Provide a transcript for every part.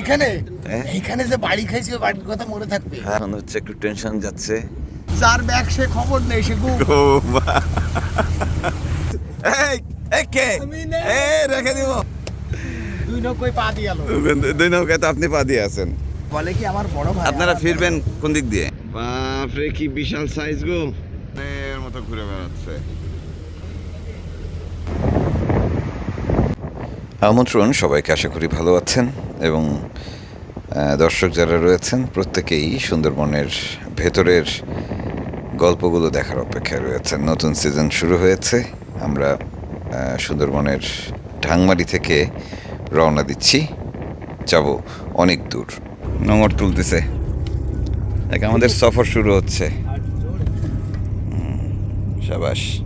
এখানে? হ্যাঁ? এখানে যে বাড়ি খাইছে ওই বাড়ির কথা মনে থাকবে? হ্যাঁ মনে হচ্ছে একটু টেনশন যাচ্ছে। যার ব্যাগ সে খবর নেই সে গু। এই এই কে? এই রেখে দিব। দুই নৌকোয় পা দিয়ে গেল দুই নৌকায় তো আপনি পা দিয়ে আছেন। বলে কি আমার বড় ভাই আপনারা ফিরবেন কোন দিক দিয়ে? বাপরে কি বিশাল সাইজ গো। এর মতো ঘুরে বেড়াচ্ছে। আমন্ত্রণ, সবাইকে আশা করি ভালো আছেন এবং দর্শক যারা রয়েছেন, প্রত্যেকেই সুন্দরবনের ভেতরের গল্পগুলো দেখার অপেক্ষায় রয়েছেন। নতুন সিজন শুরু হয়েছে। আমরা সুন্দরবনের ঢাংমারি থেকে রওনা দিচ্ছি। যাব অনেক দূর। নোংর তুলতেছে। দেখ, আমাদের সফর শুরু হচ্ছে। সাবাস।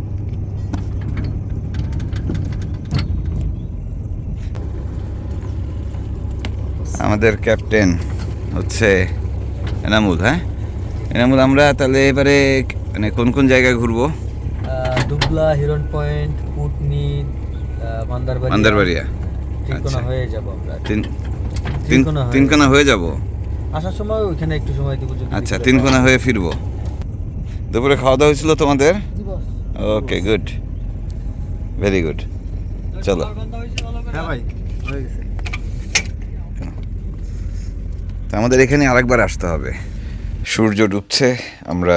আমাদের ক্যাপ্টেন হচ্ছে এনামুল হ্যাঁ? এনামুল আমরা তাহলে এবারে মানে কোন কোন জায়গায় ঘুরবো? দুবলা হিরন পয়েন্ট পুটনি মান্দারবাড়ি মান্দারবাড়িয়া। ত্রিকোণা আচ্ছা। হয়ে যাব আমরা। তিন তিন তিনকোনা হয়ে- তিনখানা হয়ে যাব? আসার সময় ওইখানে একটু সময় দিব আচ্ছা তিনখানা হয়ে ফিরবো। দুপুরে খাওয়া দাওয়া হয়েছিল তোমাদের? Okay good. Very good. চলো। হ্যাঁ ভাই হয়ে গেছে। তো আমাদের এখানে আরেকবার আসতে হবে। সূর্য ডুবছে আমরা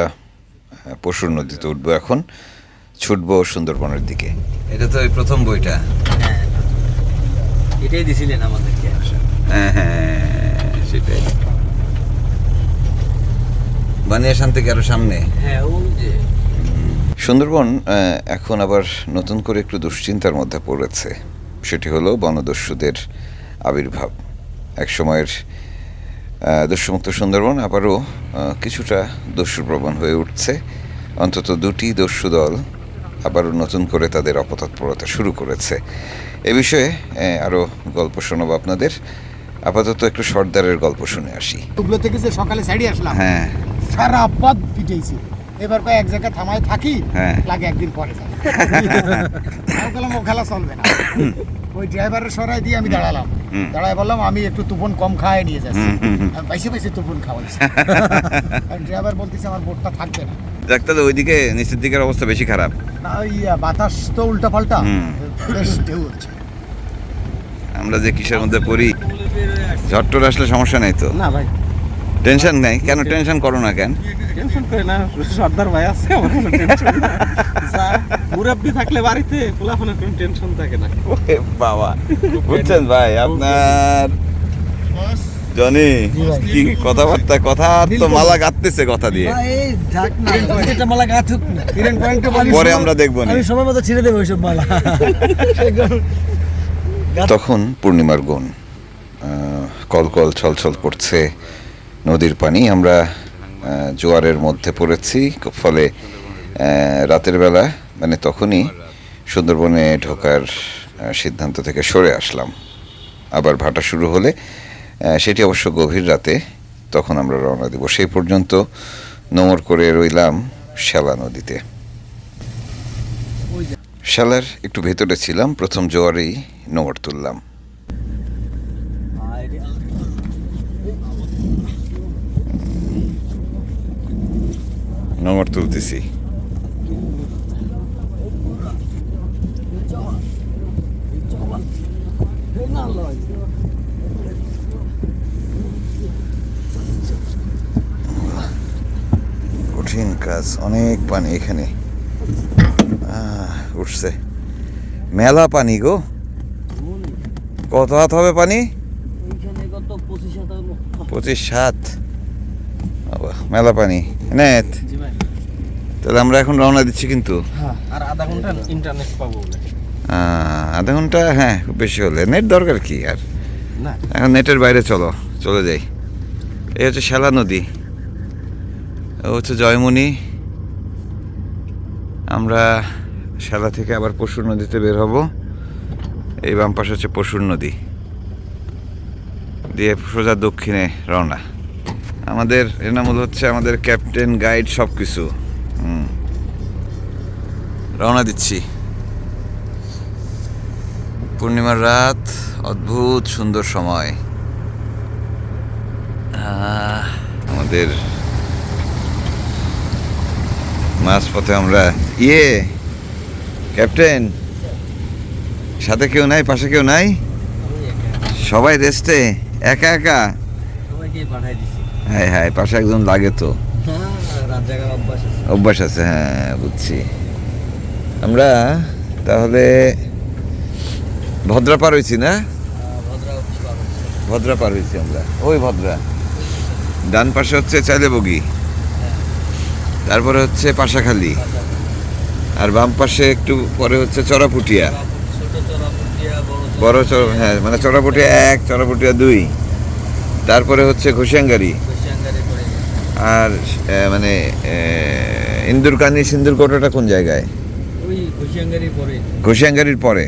পশুর নদীতে উঠবো এখন। ছুটবো সুন্দরবনের দিকে। এটা তো ওই প্রথম বইটা। হ্যাঁ এটাই দিছিলেন আমাদেরকে। হ্যাঁ হ্যাঁ সেটাই। বানিয়াসান থেকে আরও সামনে? হ্যাঁ ওই যে। সুন্দরবন এখন আবার নতুন করে একটু দুশ্চিন্তার মধ্যে পড়েছে। সেটি হলো বনদস্যুদের আবির্ভাব। এক সময়ের দস্যুমুক্ত সুন্দরবন আবারও কিছুটা দস্যুপ্রবণ হয়ে উঠছে। অন্তত দুটি দস্যু দল আবারও নতুন করে তাদের অপতৎপরতা শুরু করেছে। এ বিষয়ে আরও গল্প শোনাব আপনাদের। আপাতত একটু সর্দারের গল্প শুনে আসি। থেকে যে সকালে সাইডে আসলাম। হ্যাঁ। সারা পথ এবার কয় এক জায়গায় থামায় থাকি হ্যাঁ। লাগে একদিন পরে যাবে। আমি বললাম ও খেলা চলবে না। ওই ড্রাইভারের সরাই দিয়ে আমি দাঁড়ালাম। দাঁড়ায় বললাম আমি একটু তুপন কম খাওয়াই নিয়ে যাচ্ছি। আমি বাইসে বাইসে তুপন খাওয়াইছি। ড্রাইভার বলতেছে আমার বোটটা থাকবে না। যাক তাহলে ওইদিকে নিচের দিকের অবস্থা বেশি খারাপ। না ওই বাতাস তো উল্টা পাল্টা হুম। বেশ ঢেউ হচ্ছে। আমরা যে কিসের মধ্যে পড়ি ঝট্টর আসলে সমস্যা নাই তো? না ভাই। টেনশন নেই? কেন টেনশন করো না কেন? টেনশন করে না সর্দার ভাই আছে আমার কোনো টেনশন না যা মুরব্বি থাকলে বাড়িতে পোলাফোনের কোনো টেনশন থাকে না। ওরে বাবা বুঝছেন ভাই আপনার জনি কি কথাবার্তা কথা তো মালা গাঁথতেছে কথা দিয়ে। এটা মালা না। পরে আমরা দেখব নি। আমি সময় মতো ছিঁড়ে দেবো ওইসব মালা। তখন পূর্ণিমার গুণ আহ, কলকল ছলছল করছে। নদীর পানি আমরা জোয়ারের মধ্যে পড়েছি। ফলে রাতের বেলা মানে তখনই সুন্দরবনে ঢোকার সিদ্ধান্ত থেকে সরে আসলাম। আবার ভাটা শুরু হলে সেটি অবশ্য গভীর রাতে তখন আমরা রওনা দেব। সেই পর্যন্ত নোংর করে রইলাম শ্যালা নদীতে। শ্যালার একটু ভেতরে ছিলাম, প্রথম জোয়ারেই নোংর তুললাম। নোংর তুলতেছি। কঠিন কাজ, অনেক পানি এখানে। উঠছে। মেলা পানি গো। কত হাত হবে পানি? পঁচিশ সাত। মেলা পানি। নেত। তাহলে আমরা এখন রওনা দিচ্ছি কিন্তু। আর আধা ঘণ্টা ইন্টারনেট পাবো আধা ঘণ্টা হ্যাঁ খুব বেশি হলে। নেট দরকার কি আর? না। এখন নেটের বাইরে চলো চলে যাই। এই হচ্ছে শ্যালা নদী। ও হচ্ছে জয়মণি। আমরা শ্যালা থেকে আবার পশুর নদীতে বের হব। এই বাম পাশে হচ্ছে পশুর নদী। দিয়ে সোজা দক্ষিণে রওনা। আমাদের এনামূল হচ্ছে আমাদের ক্যাপ্টেন গাইড সব কিছু। রওনা দিচ্ছি। পূর্ণিমার রাত অদ্ভুত সুন্দর সময়। আমাদের মাঝপথে আমরা ইয়ে ক্যাপ্টেন সাথে কেউ নাই পাশে কেউ নাই? সবাই রেস্টে একা একা? হ্যাঁ হ্যাঁ পাশে একজন লাগে তো। অভ্যাস আছে। হ্যাঁ বুঝছি। আমরা তাহলে ভদ্রা পার হয়েছি না? হচ্ছে। ভদ্রা পার হয়েছি। আমরা। ওই ভদ্রা। ডান পাশে হচ্ছে চাইলে বগি। তারপরে হচ্ছে পাশাখালি। আর বাম পাশে একটু পরে হচ্ছে চড়াপুটিয়া বড় চর হ্যাঁ মানে চড়াপুটিয়া এক চড়াপুটিয়া দুই। তারপরে হচ্ছে ঘুষিয়াঙ্গারি আর মানে ইন্দুরকানি সিন্দুরকোটাটা কোন জায়গায়? ওই বেশিয়াঙ্গারি পরে। ঘুষিয়াঙ্গারির পরে।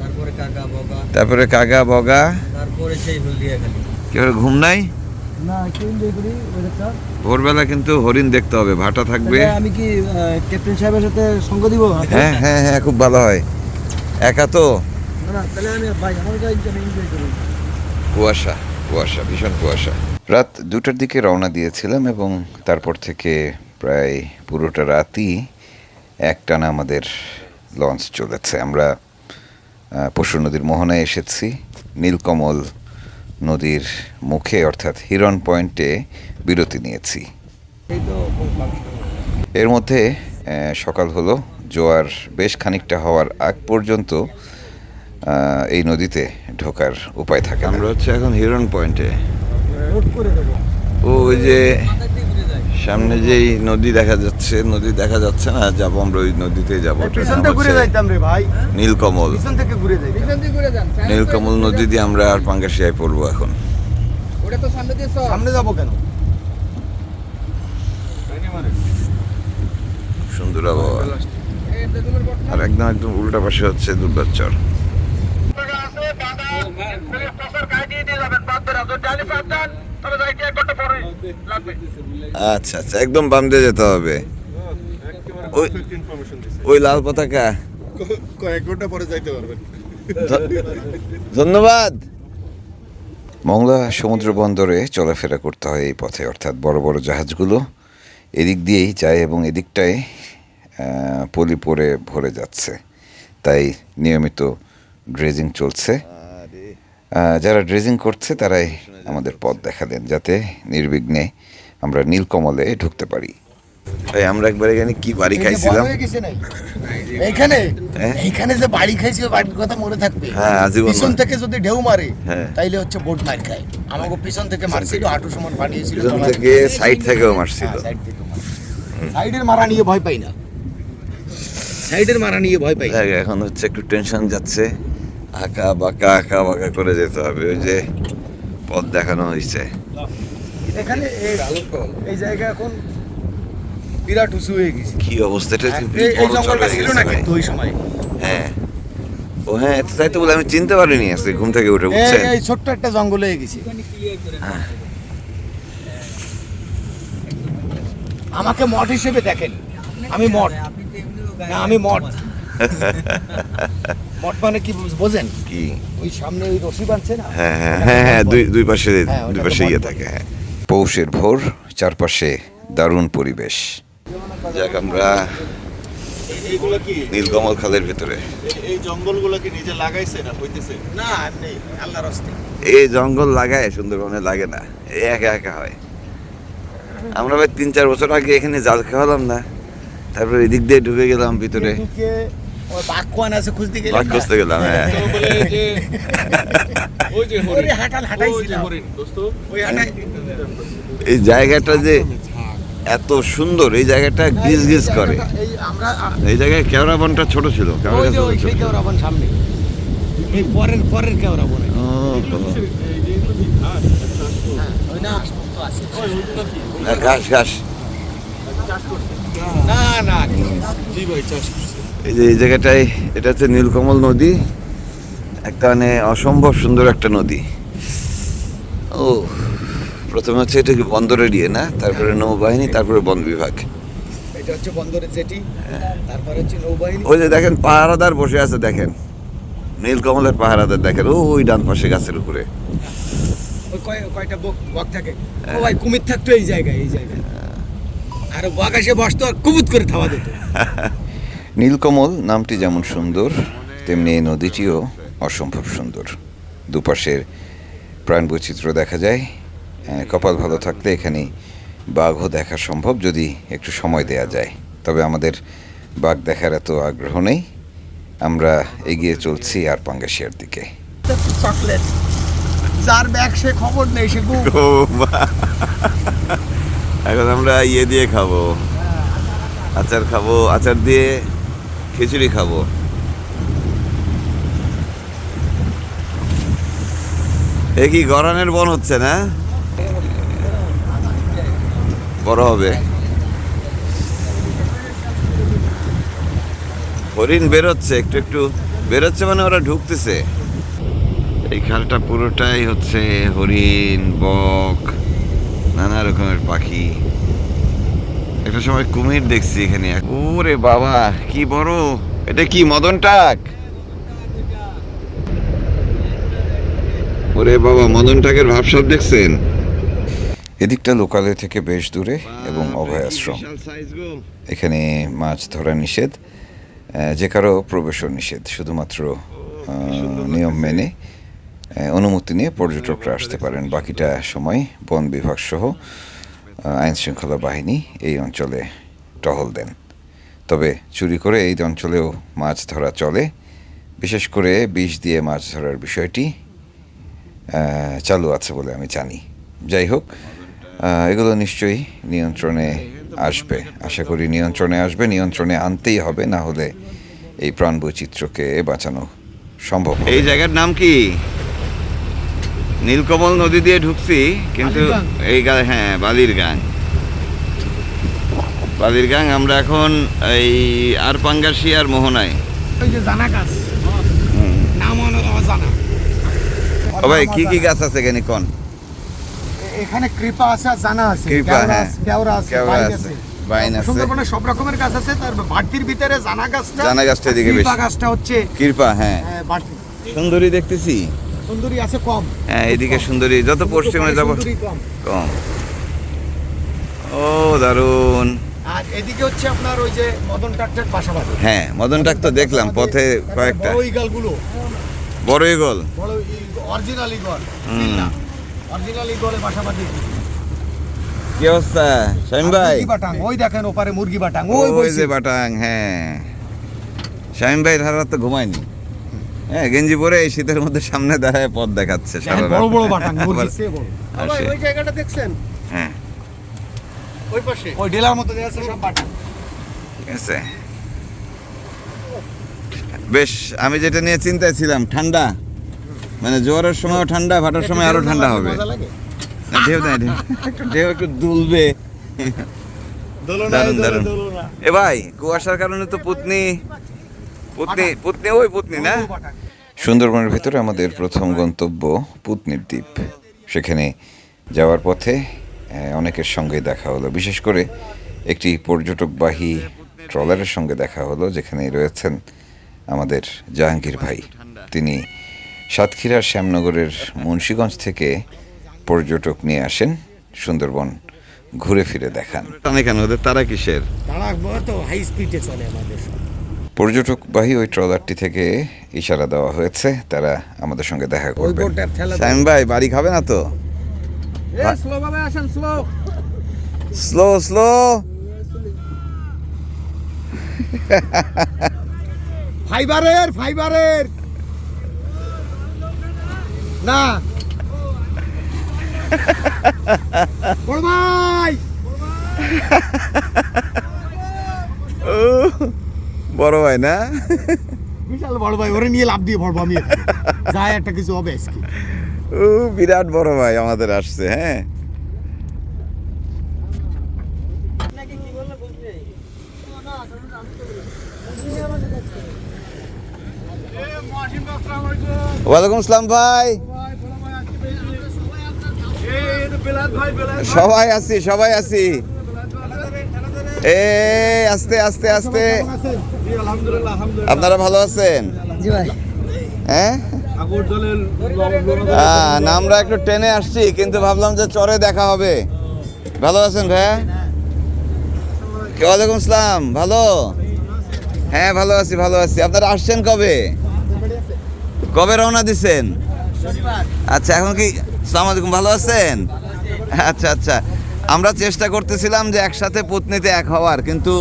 তারপরে কাকা বগা। তারপরে কাগা বগা। তারপরে সেই হলদিয়া খালি কি ঘুম নাই ভোরবেলা কিন্তু হরিণ দেখতে হবে ভাটা থাকবে। আমি কি ক্যাপ্টেন সাহেবের সাথে সঙ্গ দিব? হ্যাঁ হ্যাঁ হ্যাঁ খুব ভালো হয়। একা তো? কুয়াশা কুয়াশা ভীষণ কুয়াশা। রাত দুটার দিকে রওনা দিয়েছিলাম এবং তারপর থেকে প্রায় পুরোটা রাতই একটানা আমাদের লঞ্চ চলেছে। আমরা পশু নদীর মোহনায় এসেছি। নীলকমল নদীর মুখে অর্থাৎ হিরন পয়েন্টে বিরতি নিয়েছি। এর মধ্যে সকাল হলো। জোয়ার বেশ খানিকটা হওয়ার আগ পর্যন্ত এই নদীতে ঢোকার উপায় থাকে আমরা হচ্ছে এখন হিরন পয়েন্টে। ওই যে সামনে যেই নদী দেখা যাচ্ছে নদী দেখা যাচ্ছে না যাব আমরা ওই নদীতে যাব। ওটার পিছন নাম থেকে ঘুরে হচ্ছে যাইতাম রে ভাই। নীলকমল। নীলকমল নদী দিয়ে আমরা আর পাঙ্গাসিয়ায় পড়ব এখন। ওটা তো সামনে দিয়ে সামনে যাব কেন? সুন্দর আবহাওয়া। আর একদম একদম উল্টা পাশে হচ্ছে দুর্গাচর। আচ্ছা আচ্ছা একদম বাম দিয়ে যেতে হবে। ওই লাল পতাকা। কয়েক ঘণ্টা পরে যাইতে পারবেন। ধন্যবাদ। মংলা সমুদ্র বন্দরে চলাফেরা করতে হয় এই পথে অর্থাৎ বড় বড় জাহাজগুলো। এদিক দিয়েই যায় এবং এদিকটায় আহ, পলি পরে ভরে যাচ্ছে। তাই নিয়মিত ড্রেজিং চলছে। যারা ড্রেজিং করছে তারাই আমাদের পথ দেখা দেন যাতে নির্বিঘ্নে আমরা নীলকমলে ঢুকতে পারি। তাই আমরা একবার এখানে কি বাড়ি খাইছিলাম? এইখানে? হ্যাঁ? এইখানে যে বাড়ি খাইছি বাড়ির কথা মনে থাকবে। হ্যাঁ, আজীবন পিছন থেকে যদি ঢেউ মারে হ্যাঁ। তাইলে হচ্ছে বোট মার খায়। আমাকে পিছন থেকে মারছিল হাঁটু সমান পানিয়েছিল পিছন থেকে সাইড থেকেও মারছিল। সাইড থেকে সাইডের মারা নিয়ে ভয় পাই না। সাইডের মারা নিয়ে ভয় পাই না। এখন হচ্ছে একটু টেনশন যাচ্ছে। আঁকা বাঁকা আঁকা বাঁকা করে যেতে হবে। ওই যে পথ দেখানো হয়েছে এখানে এই- এই জায়গা এখন বিরাট উঁচু হয়ে গেছে। কি অবস্থা? এটা তো এই- এই বড় জঙ্গলটা চড় হয়ে ছিল না কিন্তু ওই সময়? হ্যাঁ। ও হ্যাঁ তাই তো বলে আমি চিনতে পারিনি আজকে ঘুম থেকে উঠে বুঝছেন? এই ছোট্ট একটা জঙ্গল হয়ে গেছে। ক্লিয়ার আমাকে মঠ হিসেবে দেখেন। আমি মঠ। না আমি মঠ। মঠ মানে কি বোঝেন? কি? ওই সামনে ওই রশি বাঁধছে না? হ্যাঁ হ্যাঁ হ্যাঁ হ্যাঁ দুই দুই পাশে হ্যাঁ, দুই পাশে ইয়ে থাকে হ্যাঁ। পৌষের ভোর চারপাশে দারুণ পরিবেশ। যাক আমরা এইগুলো নীলকমল খালের ভিতরে। এই- জঙ্গলগুলো কি নিজে লাগাইছে না হইতেছে? না এমনি আল্লাহর হস্তে। এই জঙ্গল লাগায় সুন্দরবনে লাগে না। এই একা একা হয়। আমরা ভাই তিন চার বছর আগে এখানে জাল খাওয়ালাম না। তারপরে এদিক দিয়ে ঢুকে গেলাম ভিতরে। এদিকে আছে খুঁজতে গেলে বাঘ খুঁজতে গেলাম হ্যাঁ। ওই যে ওরে হাঁটাল হাঁটাইছিলাম। দোস্ত। ওই হাঁটাই এই জায়গাটা যে এত সুন্দর এই জায়গাটা গিজ গিজ করে। এই জায়গায় কেওড়া বনটা ছোট ছিল কেওড়া। কেওড়াবন সামনে। এই পরের পরের কেওড়াবন ও, ও। ওই না শক্ত আছে না, ঘাস ঘাস। না না জি ভাই চাষ এই যে এই জায়গাটায় এটা হচ্ছে নীলকমল নদী। একটা মানে অসম্ভব সুন্দর একটা নদী। ও প্রথমে হচ্ছে এটা কি বন্দরের ইয়ে না? তারপরে নৌবাহিনী তারপরে বন বিভাগ। এটা হচ্ছে বন্দরের জেটি তারপরে হচ্ছে নৌবাহিনী। ওই যে দেখেন পাহারাদার বসে আছে দেখেন। নীলকমলের পাহারাদার দেখেন ও ওই ডান পাশে গাছের উপরে। কয়টা বক থাকে? ও ভাই কুমির থাকতো এই জায়গায় এই জায়গায়। আর বক এসে বসতো আর কুবুত করে থাবা দিত। নীলকমল নামটি যেমন সুন্দর তেমনি এই নদীটিও অসম্ভব সুন্দর। দুপাশের প্রাণ বৈচিত্র্য দেখা যায়। কপাল ভালো থাকলে এখানে বাঘও দেখা সম্ভব যদি একটু সময় দেয়া যায়। তবে আমাদের বাঘ দেখার এত আগ্রহ নেই। আমরা এগিয়ে চলছি আর পাঙ্গাশিয়ার দিকে। চকলেট। যার ব্যাগ সে খবর নেই সে এখন আমরা ইয়ে দিয়ে খাব। আচার খাব। আচার দিয়ে খিচুড়ি খাব। এ কি গরানের বন হচ্ছে না? বড় হবে। হরিণ বেরোচ্ছে, একটু একটু বেরোচ্ছে মানে ওরা ঢুকতেছে। এই খালটা পুরোটাই হচ্ছে হরিণ, বক, নানা রকমের পাখি। একটা সময় কুমির দেখছি এখানে। ওরে বাবা কি বড়। এটা কি মদন টাক? ওরে বাবা মদন টাকের ভাবসাব দেখছেন? এদিকটা লোকালয় থেকে বেশ দূরে এবং অভয় আশ্রম এখানে মাছ ধরা নিষেধ যে কারও প্রবেশও নিষেধ শুধুমাত্র নিয়ম মেনে অনুমতি নিয়ে পর্যটকরা আসতে পারেন। বাকিটা সময় বন বিভাগ সহ আইন শৃঙ্খলা বাহিনী এই অঞ্চলে টহল দেন। তবে চুরি করে এই অঞ্চলেও মাছ ধরা চলে। বিশেষ করে বিষ দিয়ে মাছ ধরার বিষয়টি চালু আছে বলে আমি জানি। যাই হোক এগুলো নিশ্চয়ই নিয়ন্ত্রণে আসবে। আশা করি নিয়ন্ত্রণে আসবে, নিয়ন্ত্রণে আনতেই হবে, না হলে এই প্রাণ বৈচিত্র্যকে বাঁচানো সম্ভব এই জায়গার নাম কি? নীলকমল নদী দিয়ে ঢুকছি কিন্তু এই হ্যাঁ বালির গাং। বালির গাং আমরা এখন এই আর পাঙ্গাসি আর মোহনায় ও ভাই কি কি গাছ আছে এখানে? কোন? এখানে কৃপা আছে আর জানা আছে। কৃপা, হ্যাঁ। কেওড়া আছে বাইন আছে, আছে। বাইন আছে। সুন্দরবনে সব রকমের গাছ আছে তার বাড়তির ভিতরে জানা গাছটা জানা গাছটা আর বেশি। গাছটা হচ্ছে কৃপা হ্যাঁ বাড়তি। সুন্দরী দেখতেছি। সুন্দরী আছে কম। হ্যাঁ এদিকে সুন্দরী যত পশ্চিমে যাব কম। ও দারুণ। আর এদিকে হচ্ছে আপনার ওই যে মদন বাসাবাড়ি হ্যাঁ মদন টাক তো দেখলাম পথে কয়েকটা। বড় ইগলগুলো বড় ইগল বড় অরিজিনাল ইগল অরিজিনাল ইগলের বাসাবাড়ি কি অবস্থা? শামিম ভাই? বাটাং ওই দেখেন ওপারে মুরগি বাটাং ওই ওই যে বাটাং হ্যাঁ। শামিম ভাই রাত তো ঘুমায়নি। হ্যাঁ গেঞ্জি পরে এই শীতের মধ্যে সামনে দাঁড়ায় পথ দেখাচ্ছে রাত। বড় বড় বাটাং মুরগি বড়। ওই জায়গাটা দেখছেন? হ্যাঁ। ওই পাশে। ওই ডেলার মতো সব বাটাং ঠিক আছে। বেশ আমি যেটা নিয়ে চিন্তায় ছিলাম ঠান্ডা। মানে জোয়ারের সময় ঠান্ডা ভাটার সময় আরও ঠান্ডা হবে। না, ঢেউ ঢেউ। একটু দুলবে। এ ভাই কুয়াশার কারণে তো পুতনি। পুতনি পুতনি ওই পুতনি না? সুন্দরবনের ভেতরে আমাদের প্রথম গন্তব্য পুতনির দ্বীপ। সেখানে যাওয়ার পথে অনেকের সঙ্গে দেখা হলো। বিশেষ করে একটি পর্যটকবাহী ট্রলারের সঙ্গে দেখা হলো যেখানে রয়েছেন আমাদের জাহাঙ্গীর ভাই। তিনি সাতক্ষীরার শ্যামনগরের মুন্সীগঞ্জ থেকে পর্যটক নিয়ে আসেন সুন্দরবন ঘুরে ফিরে দেখান। কেন? ওদের তারা কিসের? তারা তো হাই স্পিডে চলে আমাদের পর্যটকবাহী ওই ট্রলারটি থেকে ইশারা দেওয়া হয়েছে তারা আমাদের সঙ্গে দেখা করবে সাইম ভাই বাড়ি খাবে না তো? স্লো স্লো স্লো স্লো ফাইবারের ফাইবারের। না। বড় ভাই। বড় ভাই না? বিশাল বড় ভাই ওরে নিয়ে লাভ দিয়ে ভরবো আমি। যায় একটা কিছু হবে আজকে। ও বিরাট বড় ভাই আমাদের আসছে হ্যাঁ। ওয়ালাইকুম আসসালাম ভাই। সবাই আছি সবাই আছি। এ আস্তে আস্তে আস্তে। আলহামদুলিল্লাহ আলহামদুলিল্লাহ আপনারা ভালো আছেন? হ্যাঁ? হ্যাঁ না আমরা একটু ট্রেনে আসছি কিন্তু ভাবলাম যে চরে দেখা হবে। ভালো আছেন ভাইয়া? কে ওয়ালাইকুম আসসালাম ভালো? হ্যাঁ ভালো আছি ভালো আছি। আপনারা আসছেন কবে? কবে রওনা দিছেন আচ্ছা এখন কি সালাম আলাইকুম ভালো আছেন? আচ্ছা আচ্ছা। আমরা চেষ্টা করতেছিলাম যে একসাথে পত্নীতে এক হওয়ার, কিন্তু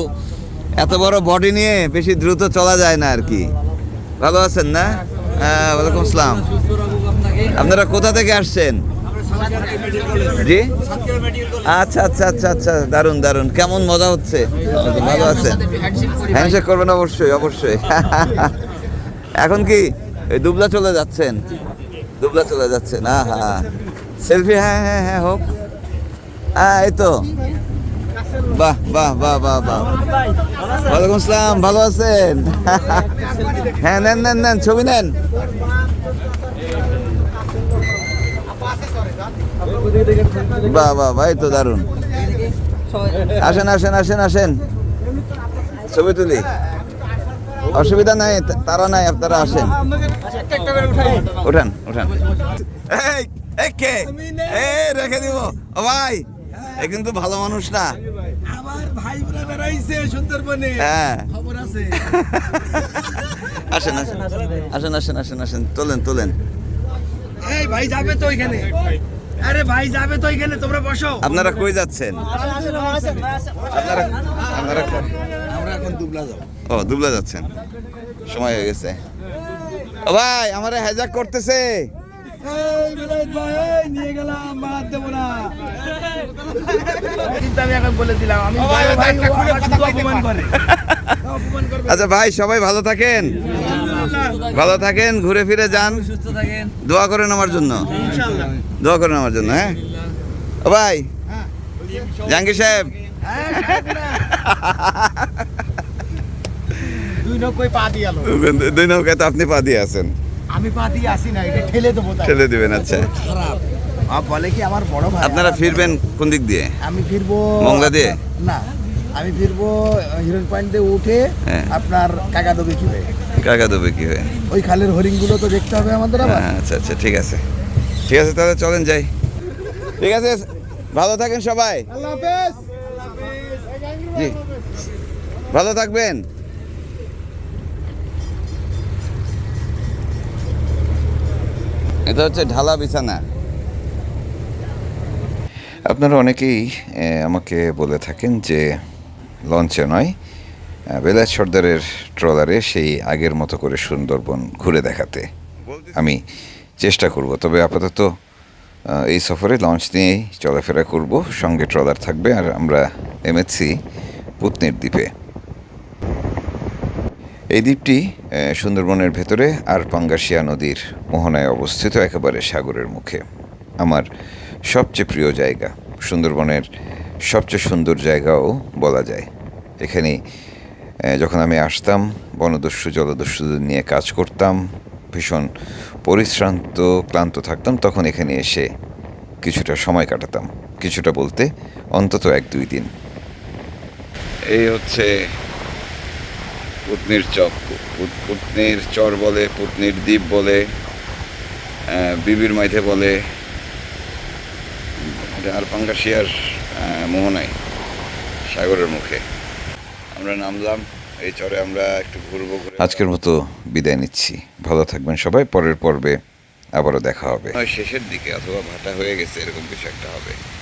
এত বড় বডি নিয়ে বেশি দ্রুত চলা যায় না আর কি। ভালো আছেন না? হ্যাঁ ওয়ালাইকুম আসসালাম। আপনারা কোথা থেকে আসছেন? জি? আচ্ছা আচ্ছা আচ্ছা আচ্ছা দারুণ দারুণ কেমন মজা হচ্ছে? ভালো আছেন? হ্যান্ডশেক করবেন অবশ্যই অবশ্যই। এখন কি দুবলা চলে যাচ্ছেন? দুবলা চলে যাচ্ছেন হ্যাঁ হ্যাঁ সেলফি হ্যাঁ হ্যাঁ হ্যাঁ হোক। হ্যাঁ এই তো। বাহ বাহ বাহ বাহ বাহ। ওয়ালাইকুম আসসালাম, ভালো আছেন? হ্যাঁ নেন নেন নেন, ছবি নেন। বাহ বাহ এই তো দারুণ আসেন আসেন আসেন আসেন। ছবি তুলি। অসুবিধা নাই তারা নাই, আপনারা আসেন। উঠান উঠান। রেখে দিব। ও ভাই এ কিন্তু ভালো মানুষ না। আমার ভাই বোনা বেড়াইছে সুন্দরবনে। হ্যাঁ। খবর আছে। আসেন আসেন। আসেন আসেন আসেন আসেন। তোলেন তোলেন। এই ভাই যাবে তো ওইখানে আরে ভাই যাবে তো ওইখানে তোমরা বসো। আপনারা কই যাচ্ছেন? আপনারা আপনারা আমরা এখন দুবলা যাব। ও দুবলা যাচ্ছেন। সময় হয়ে গেছে। ও ভাই আমারে হ্যাজাক করতেছে। নিয়ে গেলাম বাদ দেবো না। আচ্ছা ভাই সবাই ভালো থাকেন। ভালো থাকেন ঘুরে ফিরে যান। দোয়া করেন আমার জন্য। ইনশাআল্লাহ। দোয়া করেন আমার জন্য হ্যাঁ? ও ভাই জাহাঙ্গীর সাহেব। দুই নৌকোই পা দিয়ে দুই নৌকায় তো আপনি পা দিয়ে আছেন। আমি পা দিয়ে আসি না এটা ঠেলে দেবো তাই ঠেলে দিবেন আচ্ছা। খারাপ। বলে কি আমার বড় ভাই? আপনারা ফিরবেন কোন দিক দিয়ে? আমি ফিরবো মংলা দিয়ে? না আমি ফিরবো হিরোইন পয়েন্ট দিয়ে উঠে হ্যাঁ। আপনার কাকাদবে কি হয়ে? কাকা দেবে কি হয়ে? ওই খালের হরিণগুলো তো দেখতে হবে আমাদের আবার। হ্যাঁ, আচ্ছা আচ্ছা ঠিক আছে। ঠিক আছে তাহলে চলেন যাই। ঠিক আছে ভালো থাকেন সবাই। আল্লাহ হাফেজ। জি। ভালো থাকবেন। এটা হচ্ছে ঢালা বিছানা। আপনারা অনেকেই আমাকে বলে থাকেন যে লঞ্চে নয় বেলায়েত সর্দারের ট্রলারে সেই আগের মতো করে সুন্দরবন ঘুরে দেখাতে আমি চেষ্টা করব। তবে আপাতত এই সফরে লঞ্চ নিয়েই চলাফেরা করব। সঙ্গে ট্রলার থাকবে আর আমরা এমএসসি পুতনির দ্বীপে। এই দ্বীপটি সুন্দরবনের ভেতরে আর পাঙ্গাসিয়া নদীর মোহনায় অবস্থিত একেবারে সাগরের মুখে। আমার সবচেয়ে প্রিয় জায়গা, সুন্দরবনের সবচেয়ে সুন্দর জায়গাও বলা যায়। এখানে যখন আমি আসতাম, বনদস্যু, জলদস্যুদের নিয়ে কাজ করতাম, ভীষণ পরিশ্রান্ত, ক্লান্ত থাকতাম, তখন এখানে এসে কিছুটা সময় কাটাতাম। কিছুটা বলতে অন্তত এক দুই দিন। এই হচ্ছে পুতনির চক পুত- পুতনির চর বলে পুতনির দ্বীপ বলে বিবির মাইথে বলে। আর পাঙ্গাসিয়ার আহ, মোহনায় সাগরের মুখে। আমরা নামলাম এই চরে আমরা একটু ঘুরবো আজকের মতো বিদায় নিচ্ছি। ভালো থাকবেন সবাই পরের পর্বে আবারও দেখা হবে। শেষের দিকে অথবা ভাটা হয়ে গেছে এরকম কিছু একটা হবে।